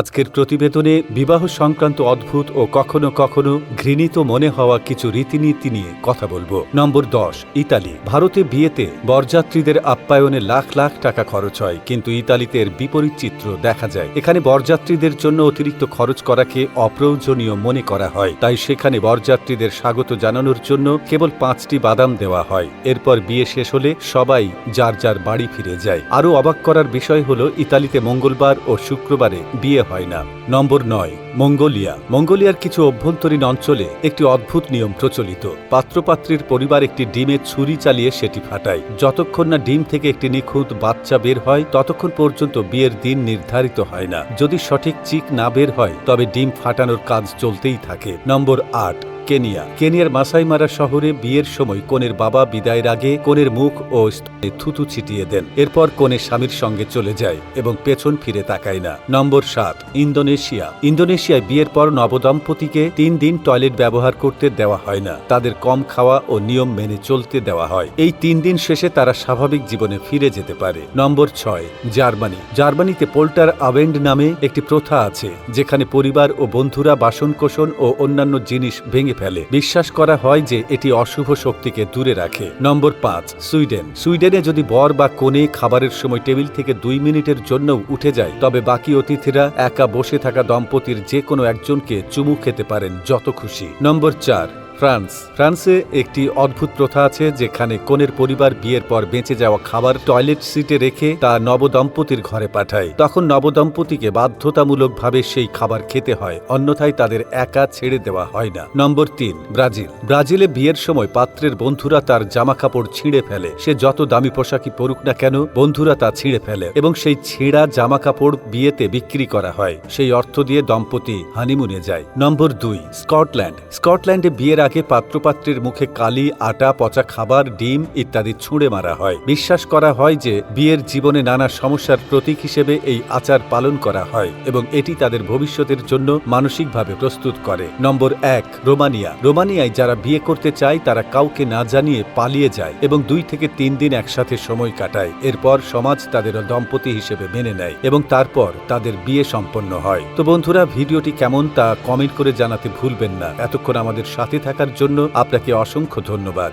আজকের প্রতিবেদনে বিবাহ সংক্রান্ত অদ্ভুত ও কখনো কখনো ঘৃণিত মনে হওয়া কিছু রীতিনীতি নিয়ে কথা বলব। নম্বর দশ, ইতালি। ভারতে বিয়েতে বরযাত্রীদের আপ্যায়নে লাখ লাখ টাকা খরচ হয়, কিন্তু ইতালিতে এর বিপরীত চিত্র দেখা যায়। এখানে বরযাত্রীদের জন্য অতিরিক্ত খরচ করাকে অপ্রয়োজনীয় মনে করা হয়, তাই সেখানে বরযাত্রীদের স্বাগত জানানোর জন্য কেবল পাঁচটি বাদাম দেওয়া হয়। এরপর বিয়ে শেষ হলে সবাই যার যার বাড়ি ফিরে যায়। আরও অবাক করার বিষয় হল, ইতালিতে মঙ্গলবার ও শুক্রবারে বিয়ে হয় না। নম্বর নয়, মঙ্গোলিয়া। মঙ্গোলিয়ার কিছু অভ্যন্তরীণ অঞ্চলে একটি অদ্ভুত নিয়ম প্রচলিত। পাত্রপাত্রীর পরিবার একটি ডিমে ছুরি চালিয়ে সেটি ফাটায়। যতক্ষণ না ডিম থেকে একটি নিখুঁত বাচ্চা বের হয়, ততক্ষণ পর্যন্ত বিয়ের দিন নির্ধারিত হয় না। যদি সঠিক চিক না বের হয়, তবে ডিম ফাটানোর কাজ চলতেই থাকে। নম্বর আট কেনিয়া। কেনিয়ার মাসাইমারা শহরে বিয়ের সময় কনের বাবা বিদায়ের আগে কনের মুখ ও স্তনে থুতু ছিটিয়ে দেন। এরপর কনে স্বামীর সঙ্গে চলে যায় এবং পেছন ফিরে তাকায় না। নম্বর সাত, ইন্দোনেশিয়া। ইন্দোনেশিয়ায় বিয়ের পর নবদম্পতিকে তিন দিন টয়লেট ব্যবহার করতে দেওয়া হয় না। তাদের কম খাওয়া ও নিয়ম মেনে চলতে দেওয়া হয়। এই তিন দিন শেষে তারা স্বাভাবিক জীবনে ফিরে যেতে পারে। নম্বর ছয়, জার্মানি। জার্মানিতে পোল্টার আবেন্ড নামে একটি প্রথা আছে, যেখানে পরিবার ও বন্ধুরা বাসনকোসন ও অন্যান্য জিনিস ভেঙে ফেলে। বিশ্বাস করা হয় যে এটি অশুভ শক্তিকে দূরে রাখে। নম্বর পাঁচ, সুইডেন। সুইডেনে যদি বর বা কোণে খাবারের সময় টেবিল থেকে দুই মিনিটের জন্যও উঠে যায়, তবে বাকি অতিথিরা একা বসে থাকা দম্পতির যে কোনো একজনকে চুমু খেতে পারেন যত খুশি। নম্বর চার ফ্রান্স। ফ্রান্সে একটি অদ্ভুত প্রথা আছে যেখানে কনের পরিবার বিয়ের পর বেঁচে যাওয়া খাবার টয়লেট সিটে রেখে তা নবদম্পতির ঘরে পাঠায়। তখন নবদম্পতিকে বাধ্যতামূলকভাবে সেই খাবার খেতে হয়, অন্যথায় তাদের একা ছেড়ে দেওয়া হয় না। নম্বর তিন, ব্রাজিল। ব্রাজিলে বিয়ের সময় পাত্রের বন্ধুরা তার জামা কাপড় ছিঁড়ে ফেলে। সে যত দামি পোশাকই পরুক না কেন, বন্ধুরা তা ছিঁড়ে ফেলে এবং সেই ছেঁড়া জামা কাপড় বিয়েতে বিক্রি করা হয়। সেই অর্থ দিয়ে দম্পতি হানিমুনে যায়। নম্বর দুই, স্কটল্যান্ড। স্কটল্যান্ডে বিয়ের আগে পাত্রপাত্রের মুখে কালি, আটা, পচা খাবার, ডিম ইত্যাদি ছুঁড়ে মারা হয়। বিশ্বাস করা হয় যে, বিয়ের জীবনে নানা সমস্যার প্রতীক হিসেবে এই আচার পালন করা হয় এবং এটি তাদের ভবিষ্যতের জন্য মানসিকভাবে প্রস্তুত করে। নম্বর এক, রোমানিয়া। রোমানিয়ায় যারা বিয়ে করতে চায়, তারা কাউকে না জানিয়ে পালিয়ে যায় এবং দুই থেকে তিন দিন একসাথে সময় কাটায়। এরপর সমাজ তাদের দম্পতি হিসেবে মেনে নেয় এবং তারপর তাদের বিয়ে সম্পন্ন হয়। তো বন্ধুরা, ভিডিওটি কেমন তা কমেন্ট করে জানাতে ভুলবেন না। এতক্ষণ আমাদের সাথে থাকার জন্য আপনাকে অসংখ্য ধন্যবাদ।